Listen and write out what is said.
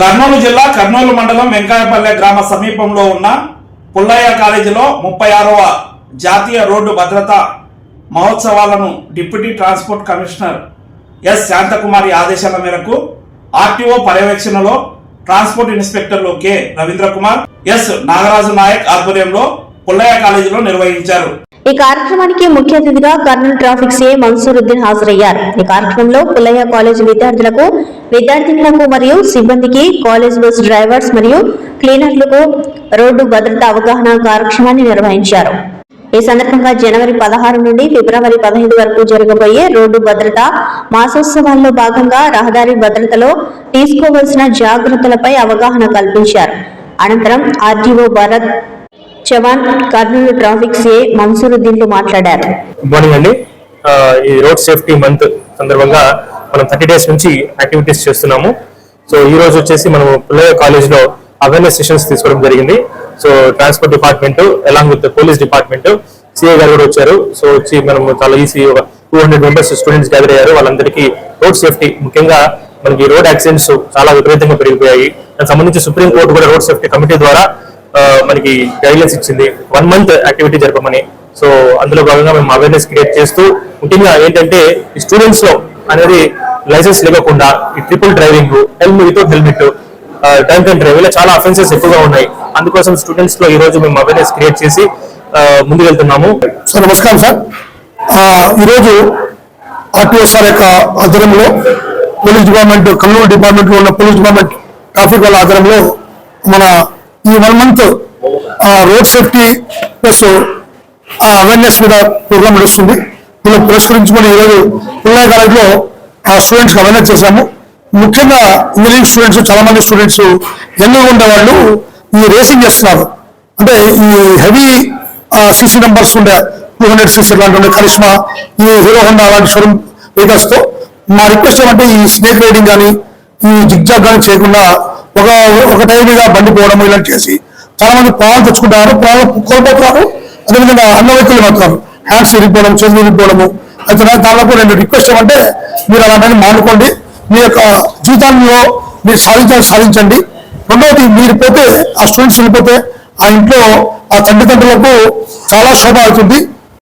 కర్నూలు జిల్లా కర్నూలు మండలం వెంకాయపల్లె గ్రామ సమీపంలో ఉన్న పుల్లయ్య కాలేజీలో ముప్పై ఆరవ జాతీయ రోడ్డు భద్రత మహోత్సవాలను deputy transport commissioner S Shanthakumari ఆదేశాల మేరకు ఆర్టీఓ పర్యవేక్షణలో transport inspectors K Ravindra Kumar S Nagaraju Nayak ఆధ్వర్యంలో పుల్లయ్య కాలేజీలో నిర్వహించారు. ఈ కార్యక్రమానికి ముఖ్య అతిథిగా కర్నూలు ట్రాఫిక్ సీఐ మన్సూరుద్దీన్ హాజరయ్యారు. ఈ కార్యక్రమంలో పుల్లయ్య కాలేజీ విద్యార్థులకు విద్యార్థినులకు మరియు సిబ్బందికి కాలేజ్ బస్ డ్రైవర్స్ మరియు క్లీనర్లకు రోడ్డు భద్రత అవగాహన కార్యక్రమాన్ని నిర్వహించారు. ఈ సందర్భంగా జనవరి పదహారు నుండి ఫిబ్రవరి పదహైదు వరకు జరగబోయే రోడ్డు భద్రత మాసోత్సవాల్లో భాగంగా రహదారి భద్రతలో తీసుకోవలసిన జాగ్రత్తలపై అవగాహన కల్పించారు. అనంతరం RDO Bharat Chavan Kurnool traffic CA మన్సూరుద్దీన్లు మాట్లాడారు. గుడ్ మార్నింగ్ అండి. ఈ రోడ్ సేఫ్టీ మంత్ సందర్భంగా మనం థర్టీ డేస్ నుంచి యాక్టివిటీస్ చేస్తున్నాము. సో ఈ రోజు వచ్చేసి మనం పిల్లల కాలేజ్లో అవేర్నెస్ సెషన్స్ తీసుకోవడం జరిగింది. So transport department along with police department CA గారు కూడా వచ్చారు. సో వచ్చి మనం చాలా ఈజీ ఒక two hundred members students gather అయ్యారు. వాళ్ళందరికీ రోడ్ సేఫ్టీ ముఖ్యంగా మనకి రోడ్ యాక్సిడెంట్స్ చాలా విపరీతంగా పెరిగిపోయాయి. దానికి సంబంధించి సుప్రీం కోర్టు కూడా రోడ్ సేఫ్టీ కమిటీ ద్వారా మనకి గైడ్లైన్స్ ఇచ్చింది. వన్ మంత్ యాక్టివిటీ జరపమని. సో అందులో భాగంగా మేము అవేర్నెస్ క్రియేట్ చేస్తూ ముఖ్యంగా ఏంటంటే ఈ స్టూడెంట్స్లో అనేది లైసెన్స్ లేకుండా ఈ triple driving helmet without helmet drunk and drive ఇలా చాలా అఫెన్సెస్ ఎక్కువగా ఉన్నాయి. అందుకోసం స్టూడెంట్స్లో ఈ రోజు మేము అవేర్నెస్ క్రియేట్ చేసి ఆ, ముందుకు వెళ్తున్నాము సార్ నమస్కారం సార్. ఈరోజు ఆర్టీఓ సార్ యొక్క ఆధ్వర్యంలో పోలీస్ డిపార్ట్మెంట్ కర్నూలు డిపార్ట్మెంట్లో ఉన్న పోలీస్ డిపార్ట్మెంట్ ట్రాఫిక్ వాళ్ళ ఆధ్వర్యంలో మన ఈ one month road safety plus awareness మీద ప్రోగ్రామ్ నడుస్తుంది. ఇలా పురస్కరించుకొని ఈరోజు పిల్లల కాలేజ్లో ఆ స్టూడెంట్స్కి అవేర్నెస్ చేశాము. ముఖ్యంగా ఇంజనీరింగ్ స్టూడెంట్స్ చాలామంది స్టూడెంట్స్ ఎన్నో ఉండే వాళ్ళు ఈ రేసింగ్ చేస్తున్నారు. అంటే ఈ హెవీ సీసీ నెంబర్స్ ఉండే టూ హండ్రెడ్ సీసీ లాంటి ఉండే కరిష్మా ఈ హీరో హోండా అలాంటి షోరూమ్ వెహికల్స్తో మా రిక్వెస్ట్ ఏమంటే ఈ స్నేక్ రైడింగ్ కానీ ఈ జిగ్జాగ్ కానీ చేయకుండా ఒక ఒక టైంగా బండి పోవడం ఇలాంటి చేసి చాలామంది ప్రాణాలు తెచ్చుకుంటారు ప్రాణాలు కోల్పోతున్నారు అదేవిధంగా అన్నవైకులు అవుతున్నారు హ్యాండ్స్ విరిగిపోవడం చేతులు విరిగిపోవడము అయితే నా- దాదాపు రెండు రిక్వెస్ట్ ఏమంటే మీరు అలాంటి మానుకోండి. మీ యొక్క జీవితంలో మీరు సాధించాలి సాధించండి. రెండవది మీరు పోతే ఆ స్టూడెంట్స్ వెళ్ళిపోతే ఆ ఇంట్లో ఆ తల్లిదండ్రులకు చాలా శోభ అవుతుంది.